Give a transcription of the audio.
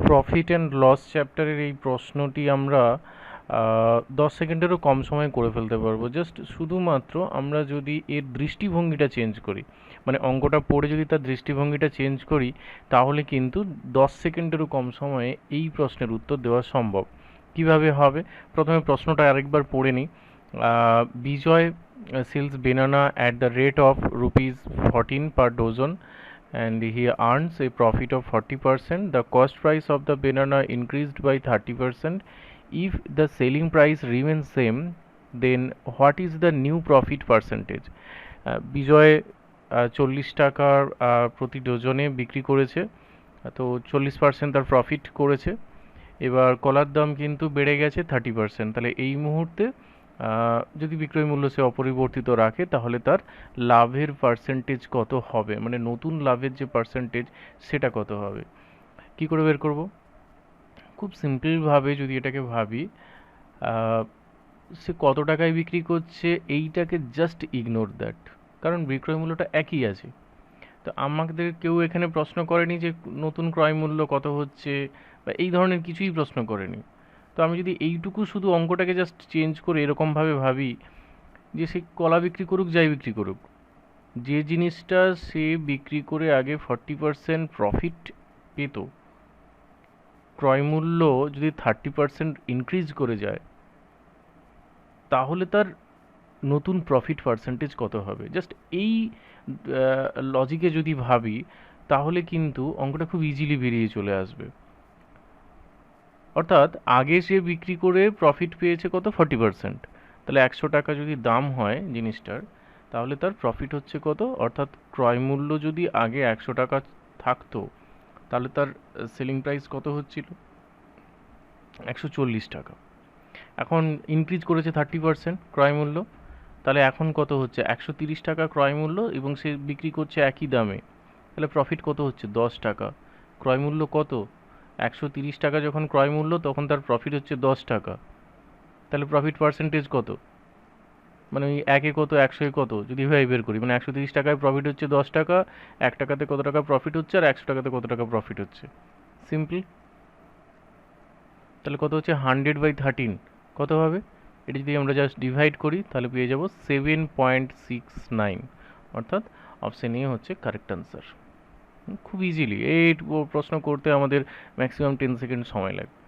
Profit and loss চ্যাপ্টারের এই প্রশ্নটি আমরা দশ সেকেন্ডেরও কম সময়ে করে ফেলতে পারব। জাস্ট শুধুমাত্র আমরা যদি এর দৃষ্টিভঙ্গিটা চেঞ্জ করি মানে অঙ্কটা পড়ে যদি তার দৃষ্টিভঙ্গিটা চেঞ্জ করি, তাহলে কিন্তু দশ সেকেন্ডেরও কম সময়ে এই প্রশ্নের উত্তর দেওয়া সম্ভব। কীভাবে হবে? প্রথমে প্রশ্নটা আরেকবার পড়ে নিই। Vijay sells banana at the rate of rupees fourteen per dozen and he earns a profit of 40%. The cost price of the banana increased by 30%. If the selling price remains same, then what is the new profit percentage? Vijay চল্লিশ টাকার প্রতি ডজনে বিক্রি করেছে তো চল্লিশ percent তার profit করেছে এবার কলার দাম কিন্তু বেড়ে গেছে থার্টি পার্সেন্ট তাহলে এই মুহূর্তে যদি বিক্রয় মূল্য সে অপরিবর্তিত রাখে, তাহলে তার লাভের পার্সেন্টেজ কত হবে? মানে নতুন লাভের যে পার্সেন্টেজ সেটা কত হবে? কি করে বের করব? খুব সিম্পলভাবে যদি এটাকে ভাবি সে কত টাকায় বিক্রি করছে, এইটাকে জাস্ট ইগনোর দ্যাট কারণ বিক্রয় মূল্যটা একই আছে। তো আমাদের কেউ এখানে প্রশ্ন করেনি যে নতুন ক্রয় মূল্য কত হচ্ছে, বা এই ধরনের কিছুই প্রশ্ন করেনি। তো আমি যদি এইটুকু শুধু অঙ্কটাকে জাস্ট চেঞ্জ করে এরকমভাবে ভাবি, যে সে কলা বিক্রি করুক, যাই বিক্রি করুক, যে জিনিসটা সে বিক্রি করে আগে ফর্টি পার্সেন্ট প্রফিট পেত, ক্রয় মূল্য যদি থার্টি পার্সেন্ট ইনক্রিজ করে যায়, তাহলে তার নতুন প্রফিট পার্সেন্টেজ কত হবে? জাস্ট এই লজিকে যদি ভাবি, তাহলে কিন্তু অঙ্কটা খুব ইজিলি বেরিয়ে চলে আসবে। অর্থাৎ আগে সে বিক্রি করে প্রফিট পেয়েছে কত? ফর্টি পার্সেন্ট তাহলে একশো টাকা যদি দাম হয় জিনিসটার, তাহলে তার প্রফিট হচ্ছে কত? অর্থাৎ ক্রয় মূল্য যদি আগে একশো টাকা থাকতো, তাহলে তার সেলিং প্রাইস কত হচ্ছিল? একশো চল্লিশ টাকা। এখন ইনক্রিজ করেছে থার্টি পার্সেন্ট ক্রয় মূল্য, তাহলে এখন কত হচ্ছে? একশো তিরিশ টাকা ক্রয় মূল্য এবং সে বিক্রি করছে একই দামে। তাহলে প্রফিট কত হচ্ছে? দশ টাকা। ক্রয় মূল্য কত? একশো তিরিশ টাকা যখন ক্রয় মূল্য, তখন তার প্রফিট হচ্ছে দশ টাকা। তাহলে প্রফিট পার্সেন্টেজ কত? মানে ওই একে কত, একশোয় কত? যদি এভাবে বের করি মানে একশো তিরিশ টাকায় প্রফিট হচ্ছে দশ টাকা, এক টাকাতে কত টাকা প্রফিট হচ্ছে আর একশো টাকাতে কত টাকা প্রফিট হচ্ছে? সিম্পল তাহলে কত হচ্ছে? হান্ড্রেড বাই থার্টিন কত হবে? এটা যদি আমরা জাস্ট ডিভাইড করি, তাহলে পেয়ে যাব সেভেন পয়েন্ট সিক্স নাইন অর্থাৎ অপশন এ হচ্ছে কারেক্ট আনসার খুব ইজিলি এই প্রশ্ন করতে আমাদের ম্যাক্সিমাম টেন সেকেন্ড সময় লাগবে।